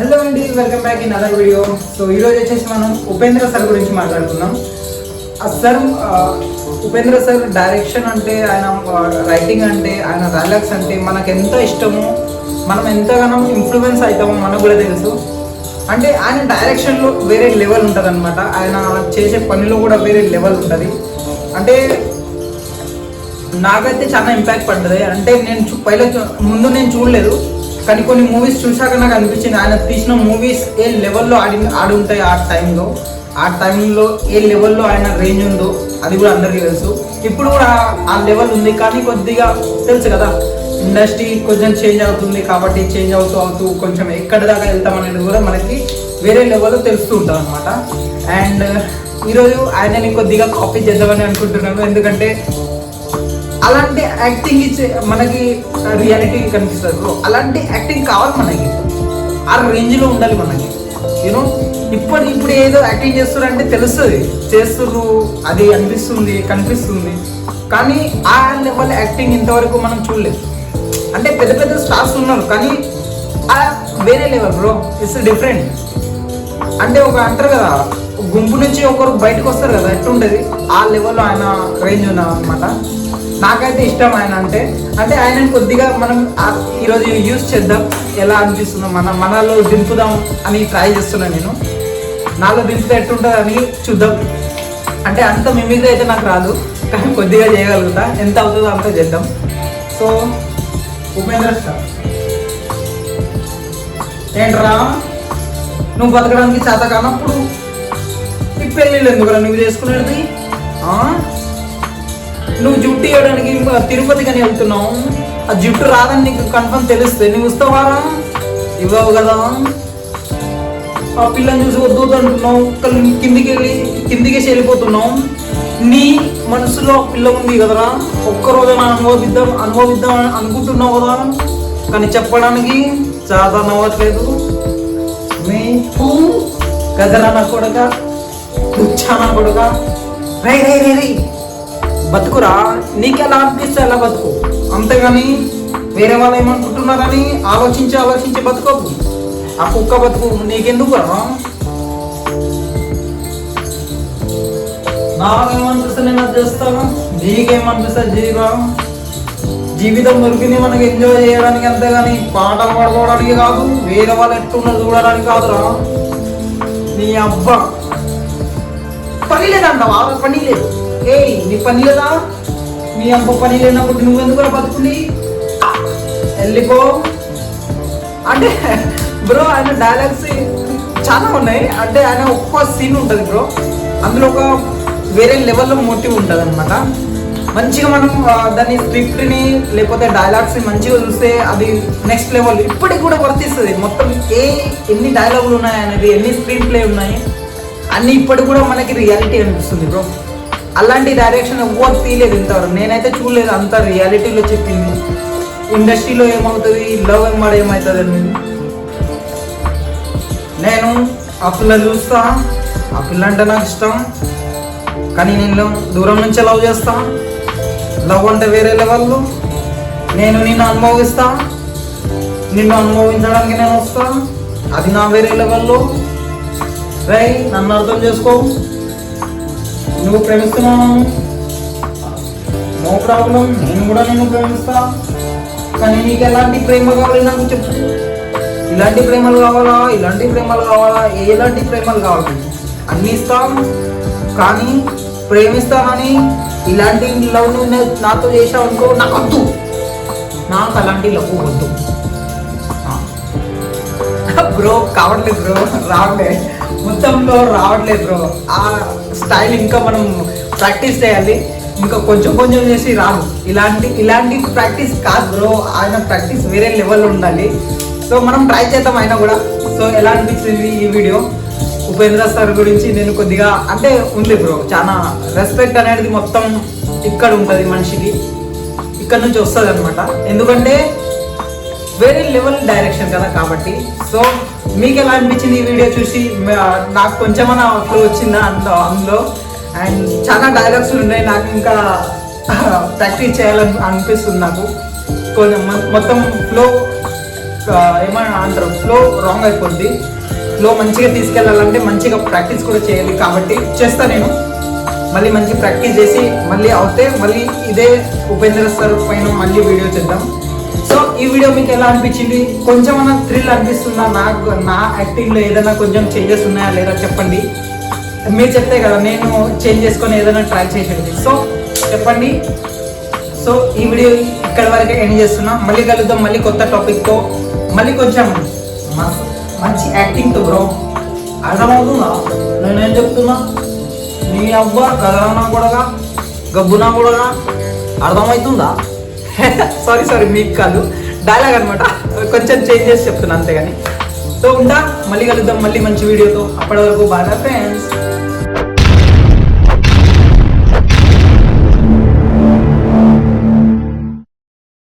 Hello అండి welcome back in other video so ఈరోజు వచ్చేసి మనం ఉపేంద్ర సార్ గురించి మాట్లాడుకున్నాం ఆ సార్ ఉపేంద్ర సార్ డైరెక్షన్ అంటే ఆయన రైటింగ్ అంటే ఆయన డైలాగ్స్ అంటే మనకు ఎంత ఇష్టమో మనం ఎంతగానో ఇన్ఫ్లుయెన్స్ అవుతామో మనకు కూడా తెలుసు. అంటే ఆయన డైరెక్షన్లో వేరే లెవెల్ ఉంటుంది అనమాట ఆయన చేసే పనిలో కూడా వేరే లెవెల్ ఉంటుంది. అంటే నాకైతే చాలా ఇంపాక్ట్ పడ్డది. అంటే నేను చూ- చూ- ముందు నేను చూడలేదు. కానీ కొన్ని మూవీస్ చూశాక నాకు అనిపించింది ఆయన తీసిన మూవీస్ ఏ లెవెల్లో ఆడి ఆడి ఉంటాయి ఆ టైంలో ఆ టైంలో ఏ లెవెల్లో ఆయన రేంజ్ ఉందో అది కూడా అందరికీ తెలుసు. ఇప్పుడు కూడా ఆ లెవెల్ ఉంది కానీ కొద్దిగా తెలుసు కదా ఇండస్ట్రీ కొంచెం చేంజ్ అవుతుంది కాబట్టి చేంజ్ అవుతూ అవుతూ కొంచెం ఎక్కడి దాకా వెళ్తాం అనేది కూడా మనకి వేరే లెవెల్లో తెలుస్తూ ఉంటుంది అనమాట అండ్ ఈరోజు ఆయనని కొద్దిగా కాపీ చేద్దామని అనుకుంటున్నాను. ఎందుకంటే అలాంటి యాక్టింగ్ ఇచ్చే మనకి రియాలిటీ కనిపిస్తుంది బ్రో అలాంటి యాక్టింగ్ కావాలి మనకి. ఆ రేంజ్లో ఉండాలి మనకి. యూనో ఇప్పుడు ఇప్పుడు ఏదో యాక్టింగ్ చేస్తున్నారంటే తెలుస్తుంది. చేస్తుర్రు అది అనిపిస్తుంది కనిపిస్తుంది. కానీ ఆ లెవెల్ యాక్టింగ్ ఇంతవరకు మనం చూడలేదు. అంటే పెద్ద పెద్ద స్టార్స్ ఉన్నారు కానీ ఆ వేరే లెవెల్ బ్రో ఇట్స్ డిఫరెంట్ అంటే ఒక అంటారు కదా గుంపు నుంచి ఒకరు బయటకు వస్తారు కదా ఎట్లుంటది ఆ లెవెల్లో ఆయన రేంజ్ ఉన్నది అనమాట నాకైతే ఇష్టం ఆయన అంటే అంటే ఆయన కొద్దిగా మనం ఈరోజు యూస్ చేద్దాం. ఎలా అనిపిస్తుందో మన మనలో దింపుదాం అని ట్రై చేస్తున్నాను నేను. నాలో దింపితే ఎట్టుంటుంది అని చూద్దాం. అంటే అంత మిమిక్రీ అయితే నాకు రాదు కానీ కొద్దిగా చేయగలుగుతా. ఎంత అవుతుందో అంత చేద్దాం. సో ఉపేంద్ర సార్ ఏంట్రా? నువ్వు బతకడానికి చేత కానప్పుడు ఈ పెళ్ళిళ్ళు ఎందుకురా నువ్వు చేసుకునేది? నువ్వు జుట్టు ఇవ్వడానికి తిరుపతి కానీ వెళ్తున్నావు. ఆ జుట్టు రాదని నీకు కన్ఫర్మ్ తెలిస్తే నువ్వు ఇస్తావారా ఇవ్వవు కదా. ఆ పిల్లని చూసి వద్దు అంటున్నావు. కిందికి వెళ్ళి కిందికి వెళ్ళిపోతున్నావు. నీ మనసులో పిల్ల ఉంది కదరా. ఒక్కరోజు అనుభవిద్దాం అనుభవిద్దాం అని అనుకుంటున్నావు కదా. కానీ చెప్పడానికి చాలా నవ్వట్లేదు మీకు గదరా నా కొడక రుచ్చా నా కొడక. రై రై రై రై బతుకురా? నీకు ఎలా అనిపిస్తే ఎలా బతుకు. అంతేగాని వేరే వాళ్ళు ఏమనుకుంటున్నారని ఆలోచించి ఆలోచించి బతుకోకు. ఆ కుక్క బతుకు నీకెందుకు రా నాకేమనిపిస్తే నేను అది చేస్తాను నీకేమనిపిస్తే జీవా జీవితం దొరికింది మనకి ఎంజాయ్ చేయడానికి అంతే కానీ పాటలు పాడుకోవడానికి కాదు వేరే వాళ్ళు ఎట్టున్నది చూడడానికి కాదురా. నీ అబ్బా. పని లేదంటావా పని లేదు. ఏయ్ నీ పని లేదా? నీ అమ్మ పని లేనప్పుడు నువ్వు ఎందుకు బతుకుంది వెళ్ళిపో. అంటే బ్రో ఆయన డైలాగ్స్ చాలా ఉన్నాయి. అంటే ఆయన ఒక్క సీన్ ఉంటుంది బ్రో. అందులో ఒక వేరే లెవెల్లో మోటివ్ ఉంటుంది అనమాట మంచిగా మనం దాన్ని దాని స్క్రిప్ట్ని లేకపోతే డైలాగ్స్ మంచిగా చూస్తే అది నెక్స్ట్ లెవెల్ ఇప్పటికి కూడా వర్తిస్తుంది. మొత్తం ఏ ఎన్ని డైలాగులు ఉన్నాయి అనేది ఎన్ని స్క్రీన్ ప్లే ఉన్నాయి అన్ని ఇప్పటికి కూడా మనకి రియాలిటీ అనిపిస్తుంది బ్రో. అలాంటి డైరెక్షన్ ఎవ్వరు తీయలేదు ఇంతవరకు. నేనైతే చూడలేదు అంత రియాలిటీలో చెప్పింది ఇండస్ట్రీలో ఏమవుతుంది లవ్ ఎంబడి ఏమవుతుంది అని. నేను ఆ పిల్ల చూస్తా. ఆ పిల్ల అంటే నాకు ఇష్టం. కానీ నేను దూరం నుంచే లవ్ చేస్తా. లవ్ అంటే వేరే లెవెల్లో. నేను నిన్ను అనుభవిస్తా. నిన్ను అనుభవించడానికి నేను వస్తా. అది నా వేరే లెవెల్లో. రై నన్ను అర్థం చేసుకో. నువ్వు ప్రేమిస్తున్నావు నో ప్రాబ్లం నేను కూడా నిన్ను ప్రేమిస్తా. కానీ నీకు ఎలాంటి ప్రేమ కావాలి నాకు చెప్పు. ఇలాంటి ప్రేమలు కావాలా? ఇలాంటి ప్రేమలు కావాలా? ఎలాంటి ప్రేమలు కావాలి? అన్ని ఇస్తాం. కానీ ప్రేమిస్తామని ఇలాంటి లవ్ నువ్వు నాతో చేసావు అనుకో నాకు వద్దు. నాకు అలాంటి లవ్ వద్దు. బ్రో కావట్లేదు బ్రో రావట్లేదు మొత్తంలో రావట్లేదు బ్రో. ఆ స్టైల్ ఇంకా మనం ప్రాక్టీస్ చేయాలి. ఇంకా కొంచెం కొంచెం చేసి రాదు ఇలాంటి ఇలాంటి ప్రాక్టీస్ కాదు బ్రో. ఆయన ప్రాక్టీస్ వేరే లెవెల్లో ఉండాలి. సో మనం ట్రై చేద్దాం అయినా కూడా. సో ఎలా అనిపించింది ఈ వీడియో? ఉపేంద్ర సార్ గురించి నేను కొద్దిగా అంటే ఉంది బ్రో చాలా రెస్పెక్ట్ అనేది మొత్తం ఇక్కడ ఉంటుంది మనిషికి. ఇక్కడ నుంచి వస్తుంది అనమాట ఎందుకంటే వెరీ లెవెల్ డైరెక్షన్ కదా కాబట్టి. సో మీకు ఎలా అనిపించింది ఈ వీడియో చూసి? నాకు కొంచెమన్నా ఫ్లో వచ్చిందా అందులో అందులో? అండ్ చాలా డైలాగ్స్ ఉన్నాయి నాకు ఇంకా ప్రాక్టీస్ చేయాలని అనిపిస్తుంది నాకు. కొంచెం మొత్తం ఫ్లో ఏమన్నా అంటారు? ఫ్లో రాంగ్ అయిపోద్ది. ఫ్లో మంచిగా తీసుకెళ్ళాలంటే మంచిగా ప్రాక్టీస్ కూడా చేయాలి కాబట్టి చేస్తా నేను. మళ్ళీ మంచి ప్రాక్టీస్ చేసి మళ్ళీ అవుతే మళ్ళీ ఇదే ఉపేంద్ర సార్ పైన మళ్ళీ వీడియో చేద్దాం. వీడియో మీకు ఎలా అనిపించింది? కొంచెం అన్న థ్రిల్ అనిపిస్తుందా? నాకు నా యాక్టింగ్లో ఏదైనా కొంచెం చేంజెస్ ఉన్నాయా లేదా చెప్పండి. మీరు చెప్తే కదా నేను చేంజ్ చేసుకొని ఏదైనా ట్రై చేసేది. సో చెప్పండి. సో ఈ వీడియో ఇక్కడ వరకు ఎండ్ చేస్తున్నా. మళ్ళీ కలుద్దాం మళ్ళీ కొత్త టాపిక్తో మళ్ళీ కొంచెం మంచి యాక్టింగ్తో బ్రో అర్థమవుతుందా? నేనేం చెప్తున్నా? నీ అవ్వ గదరన్నా కూడా గబ్బునా కూడా అర్థమవుతుందా? సారీ సారీ మీకు కాదు. డైలాగ్ అనమాట కొంచెం చేంజ్ చేసి చెప్తున్నా అంతేగాని. సో ఉంటా మళ్ళీ కలుద్దాం మళ్ళీ మంచి వీడియోతో అప్పటి వరకు బాగా ఫ్రెండ్స్